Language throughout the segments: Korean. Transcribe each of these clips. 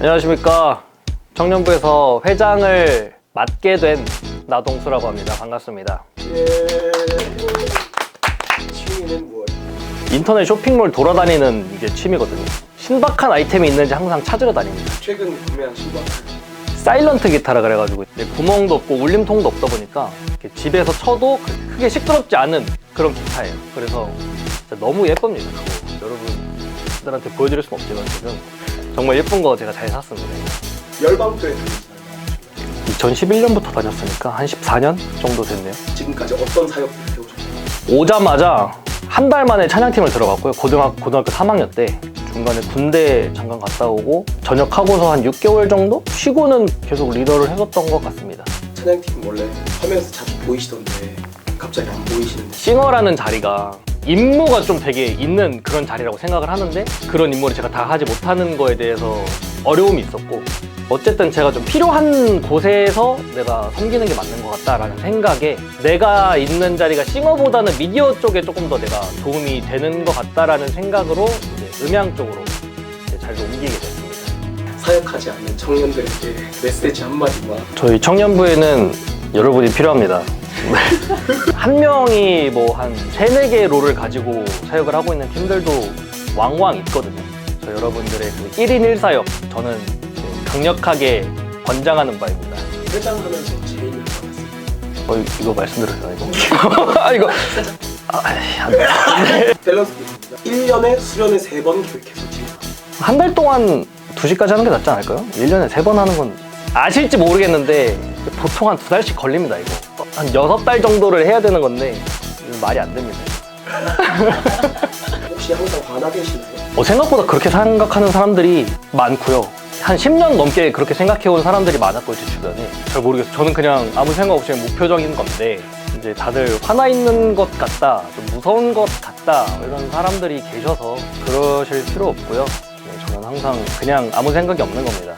안녕하십니까. 청년부에서 회장을 맡게 된 나동수라고 합니다. 반갑습니다. 예. 취미는 무엇? 인터넷 쇼핑몰 돌아다니는 이게 취미거든요. 신박한 아이템이 있는지 항상 찾으러 다닙니다. 최근 구매한 신발. 사일런트 기타라 그래가지고 이제 구멍도 없고 울림통도 없다 보니까 이렇게 집에서 쳐도 크게 시끄럽지 않은 그런 기타예요. 그래서 진짜 너무 예쁩니다. 그거. 여러분들한테 보여드릴 수는 없지만 지금 정말 예쁜 거 제가 잘 샀습니다. 열방도에 2011년부터 다녔으니까 한 14년 정도 됐네요. 지금까지 어떤 사역을 해오셨나요? 오자마자 한 달 만에 찬양팀을 들어갔고요. 고등학, 고등학교 3학년 때 중간에 군대 잠깐 갔다 오고 전역하고서 한 6개월 정도 쉬고는 계속 리더를 해줬던 것 같습니다. 찬양팀 원래 화면에서 자주 보이시던데 갑자기 안 보이시는데 싱어라는 자리가 임무가 좀 되게 있는 그런 자리라고 생각을 하는데 그런 임무를 제가 다 하지 못하는 거에 대해서 어려움이 있었고 어쨌든 제가 좀 필요한 곳에서 내가 섬기는 게 맞는 것 같다라는 생각에 내가 있는 자리가 싱어보다는 미디어 쪽에 조금 더 내가 도움이 되는 것 같다라는 생각으로 이제 음향 쪽으로 이제 잘 옮기게 됐습니다. 사역하지 않는 청년들에게 메시지 한마디만 저희 청년부에는 여러분이 필요합니다. 네. 한 명이 뭐 한 세네 개 롤을 가지고 사역을 하고 있는 팀들도 왕왕 있거든요. 저 여러분들의 그 1인 1사역 저는 이제 강력하게 권장하는 바입니다. 회장하면서 제일 좋았어요. 어, 이거 말씀드려도 되나 이거? 아, 이거. 아, 아이, 안 돼. 밸런스 게임입니다. 1년에 수련회 3번 계획해서 진행. 한 달 동안 2시까지 하는 게 낫지 않을까요? 1년에 3번 하는 건 아실지 모르겠는데 보통 한 두 달씩 걸립니다 이거 한 6달 정도를 해야 되는 건데 말이 안 됩니다. 혹시 항상 화나 계시나요? 어, 생각보다 그렇게 생각하는 사람들이 많고요. 한 10년 넘게 그렇게 생각해온 사람들이 많았고요 제 주변에. 잘 모르겠어요. 저는 그냥 아무 생각 없이 그냥 목표적인 건데 이제 다들 화나 있는 것 같다 좀 무서운 것 같다 이런 사람들이 계셔서 그러실 필요 없고요. 네, 저는 항상 그냥 아무 생각이 없는 겁니다.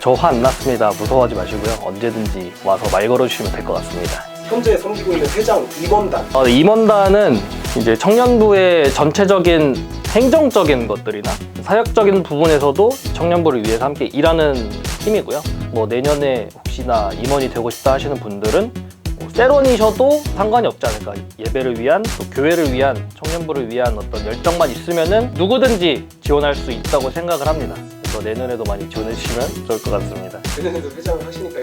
저 화 안 났습니다. 무서워하지 마시고요. 언제든지 와서 말 걸어주시면 될 것 같습니다 현재 섬기고 있는 회장 임원단 어, 네, 임원단은 이제 청년부의 전체적인 행정적인 것들이나 사역적인 부분에서도 청년부를 위해서 함께 일하는 팀이고요. 뭐 내년에 혹시나 임원이 되고 싶다 하시는 분들은 뭐 세론이셔도 상관이 없지 않을까. 예배를 위한 또 교회를 위한 청년부를 위한 어떤 열정만 있으면은 누구든지 지원할 수 있다고 생각을 합니다. 그래서 내년에도 많이 지원해 주시면 좋을 것 같습니다. 내년에도 회장을 하시니까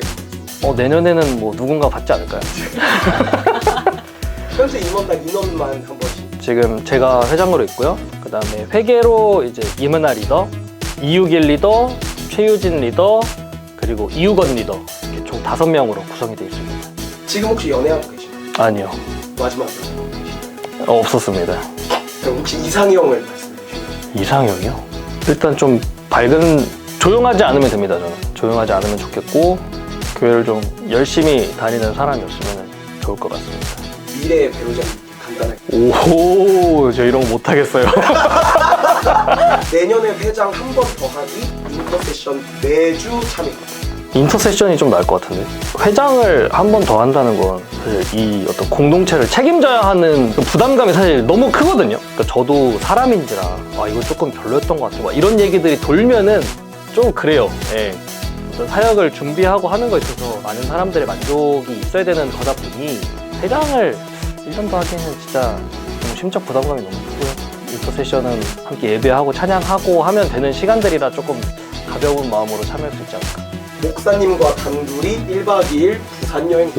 어, 내년에는 뭐 누군가 받지 않을까요? 현재 임원단 인원만 한 번씩 지금 제가 회장으로 있고요. 그 다음에 회계로 이제 이문아 리더, 이유길 리더, 최유진 리더, 그리고 이유건 리더 이렇게 총 다섯 명으로 구성이 되어 있습니다. 지금 혹시 연애하고 계시나요? 아니요, 마지막 연애하고 계시나요? 어, 없었습니다. 그럼 혹시 이상형을 말씀해 주시나요? 이상형이요? 일단 좀 밝은 조용하지 않으면 됩니다. 저는 조용하지 않으면 좋겠고 교회를 좀 열심히 다니는 사람이었으면 좋을 것 같습니다. 미래의 배우자님 간단하게 오, 저 이런 거 못하겠어요. 내년에 회장 한 번 더 하기 인터 세션 매주 참여 인터세션이 좀 나을 것 같은데 회장을 한 번 더 한다는 건 사실 이 어떤 공동체를 책임져야 하는 그 부담감이 사실 너무 크거든요 그러니까 저도 사람인지라 아 이거 조금 별로였던 것 같아 막 이런 얘기들이 돌면은 좀 그래요 예. 사역을 준비하고 하는 거에 있어서 많은 사람들의 만족이 있어야 되는 거다 보니 회장을 1년 더 하기에는 진짜 좀 심적 부담감이 너무 크고요 인터세션은 함께 예배하고 찬양하고 하면 되는 시간들이라 조금 가벼운 마음으로 참여할 수 있지 않을까 목사님과 단둘이 1박 2일 부산 여행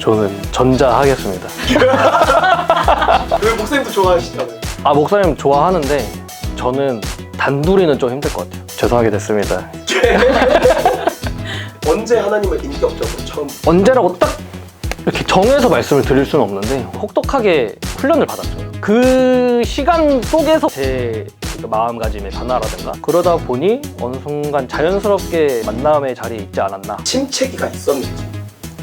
저는 전자 하겠습니다. 그 목사님도 좋아하시잖아요 아 목사님 좋아하는데 저는 단둘이는 좀 힘들 것 같아요. 죄송하게 됐습니다. 언제 하나님을 인격적으로 처음 언제라고 딱 이렇게 정해서 말씀을 드릴 수는 없는데 혹독하게 훈련을 받았어요. 그 시간 속에서 제 마음가짐의 변화라든가 그러다 보니 어느 순간 자연스럽게 만남의 자리에 있지 않았나 침체기가 있었는지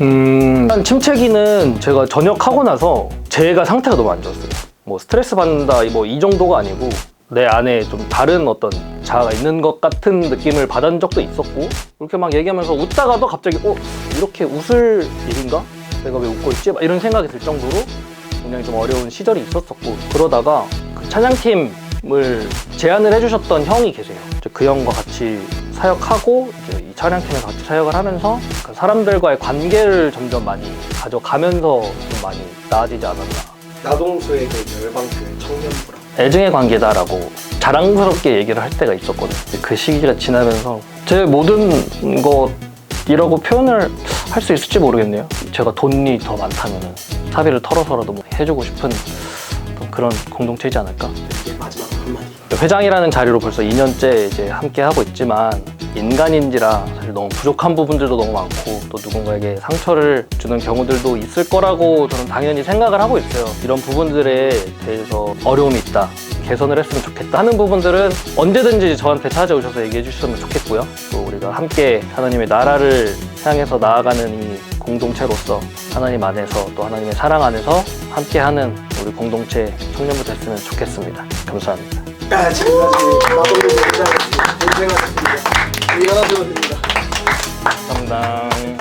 음, 일단 침체기는 제가 전역하고 나서 제가 상태가 너무 안 좋았어요. 뭐 스트레스 받는다 뭐 이 정도가 아니고 내 안에 좀 다른 어떤 자아가 있는 것 같은 느낌을 받은 적도 있었고 이렇게 막 얘기하면서 웃다가도 갑자기 어 이렇게 웃을 일인가? 내가 왜 웃고 있지? 막 이런 생각이 들 정도로 굉장히 좀 어려운 시절이 있었었고 그러다가 그 찬양팀을 제안을 해주셨던 형이 계세요. 그 형과 같이 사역하고 이제 이 찬양팀에 같이 사역을 하면서 그 사람들과의 관계를 점점 많이 가져가면서 좀 많이 나아지지 않았나. 나동수에게 열방교회 청년부라. 애증의 관계다라고 자랑스럽게 얘기를 할 때가 있었거든요. 그 시기가 지나면서 제 모든 것이라고 표현을 할 수 있을지 모르겠네요. 제가 돈이 더 많다면 사비를 털어서라도 뭐 해주고 싶은 그런 공동체이지 않을까. 마지막 한마디. 회장이라는 자리로 벌써 2년째 이제 함께 하고 있지만 인간인지라 사실 너무 부족한 부분들도 너무 많고 또 누군가에게 상처를 주는 경우들도 있을 거라고 저는 당연히 생각을 하고 있어요. 이런 부분들에 대해서 어려움이 있다. 개선을 했으면 좋겠다 하는 부분들은 언제든지 저한테 찾아오셔서 얘기해 주셨으면 좋겠고요. 또 우리가 함께 하나님의 나라를 향해서 나아가는 이 공동체로서 하나님 안에서 또 하나님의 사랑 안에서 함께하는 우리 공동체 청년부 됐으면 좋겠습니다. 감사합니다. 아, 지금까지 나동수 회장이었습니다. 고생하셨습니다. 일어나셔도 됩니다. 감사합니다.